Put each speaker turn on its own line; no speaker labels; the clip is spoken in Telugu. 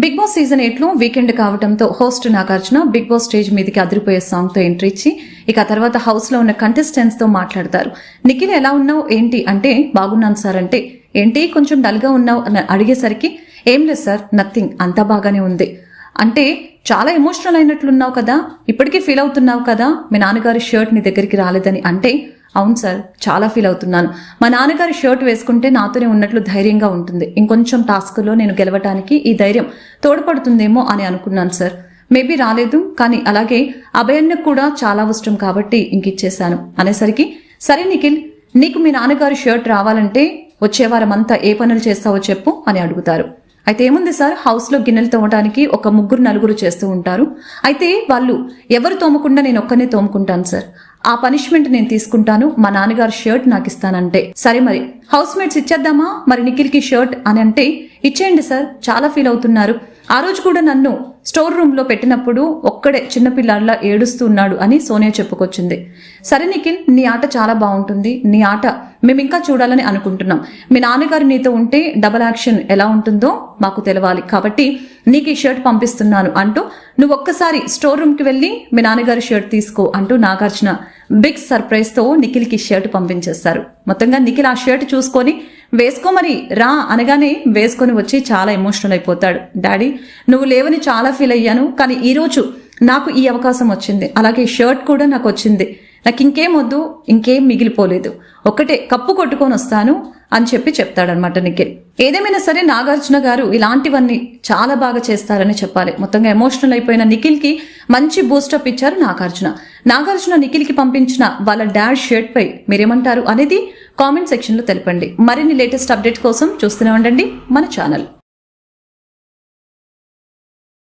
బిగ్ బాస్ సీజన్ ఎయిట్లో వీకెండ్ కావడంతో host Nagarjuna big boss stage మీదకి అదిరిపోయే సాంగ్తో ఎంట్రీ ఇచ్చి ఇక తర్వాత హౌస్లో ఉన్న కంటెస్టెంట్స్తో మాట్లాడతారు. నిఖిల్ ఎలా ఉన్నావు? ఏంటి? అంటే బాగున్నాను సార్. అంటే ఏంటి? కొంచెం డల్గా ఉన్నావు? అని అడిగేసరికి ఏం లేదు సార్ నథింగ్. అంతా బాగానే ఉంది. అంటే చాలా ఎమోషనల్ అయినట్లున్నావు కదా. ఇప్పటికీ ఫీల్ అవుతున్నావు కదా. మీ నాన్నగారి షర్ట్ నీ దగ్గరికి రాలేదని. అంటే అవును సార్ చాలా ఫీల్ అవుతున్నాను. మా నాన్నగారి షర్ట్ వేసుకుంటే నాతోనే ఉన్నట్లు ధైర్యంగా ఉంటుంది. ఇంకొంచెం టాస్క్లో నేను గెలవటానికి ఈ ధైర్యం తోడ్పడుతుందేమో అని అనుకున్నాను సార్. మేబీ రాలేదు కానీ అలాగే అభయన్నకు కూడా చాలా ఇష్టం కాబట్టి ఇంక ఇచ్చేశాను. అనేసరికి సరే నిఖిల్ నీకు మీ నాన్నగారి షర్ట్ రావాలంటే వచ్చేవారమంతా ఏ పనులు చేస్తావో చెప్పు అని అడుగుతారు. అయితే ఏముంది సార్ హౌస్లో గిన్నెలు తోమడానికి ఒక ముగ్గురు నలుగురు చేస్తూ ఉంటారు. అయితే వాళ్ళు ఎవరు తోమకుండా నేను ఒక్కనే తోముకుంటాను సార్. ఆ పనిష్మెంట్ నేను తీసుకుంటాను మా నాన్నగారు షర్ట్ నాకు ఇస్తానంటే. సరే మరి హౌస్ మేట్స్ ఇచ్చేద్దామా? మరి నిఖిల్కి షర్ట్ అని అంటే ఇచ్చేయండి సార్ చాలా ఫీల్ అవుతున్నారు. ఆ రోజు కూడా నన్ను స్టోర్ రూమ్లో పెట్టినప్పుడు ఒక్కడే చిన్నపిల్లాడిలా ఏడుస్తూ ఉన్నాడు అని సోనియా చెప్పుకొచ్చింది. సరే నిఖిల్ నీ ఆట చాలా బాగుంటుంది. నీ ఆట మేము ఇంకా చూడాలని అనుకుంటున్నాం. మీ నాన్నగారు నీతో ఉంటే డబల్ యాక్షన్ ఎలా ఉంటుందో మాకు తెలవాలి. కాబట్టి నీకు ఈ షర్ట్ పంపిస్తున్నాను అంటూ నువ్వు ఒక్కసారి స్టోర్ రూమ్కి వెళ్ళి మీ నాన్నగారి షర్ట్ తీసుకో అంటూ నాగార్జున బిగ్ సర్ప్రైజ్తో నిఖిల్కి షర్ట్ పంపించేస్తారు మొత్తంగా నిఖిల్ ఆ షర్ట్ చూసుకొని వేసుకో మరి రా అనగానే వేసుకొని వచ్చి చాలా ఎమోషనల్ అయిపోతాడు. డాడీ నువ్వు లేవని చాలా ఫీల్ అయ్యాను కానీ ఈరోజు నాకు ఈ అవకాశం వచ్చింది. అలాగే షర్ట్ కూడా నాకు వచ్చింది. నాకు ఇంకేం వద్దు ఇంకేం మిగిలిపోలేదు. ఒకటే కప్పు కొట్టుకొని వస్తాను అని చెప్పి చెప్తాడనమాట నిఖిల్. ఏదేమైనా సరే నాగార్జున గారు ఇలాంటివన్నీ చాలా బాగా చేస్తారని చెప్పాలి. మొత్తంగా ఎమోషనల్ అయిపోయిన నిఖిల్కి మంచి బూస్టప్ ఇచ్చారు నాగార్జున. నాగార్జున నిఖిల్కి పంపించిన వాళ్ళ డాడ్ షర్ట్ పై మీరేమంటారు అనేది కామెంట్ సెక్షన్లో తెలపండి. మరిన్ని లేటెస్ట్ అప్డేట్ కోసం చూస్తూనే ఉండండి మన ఛానల్.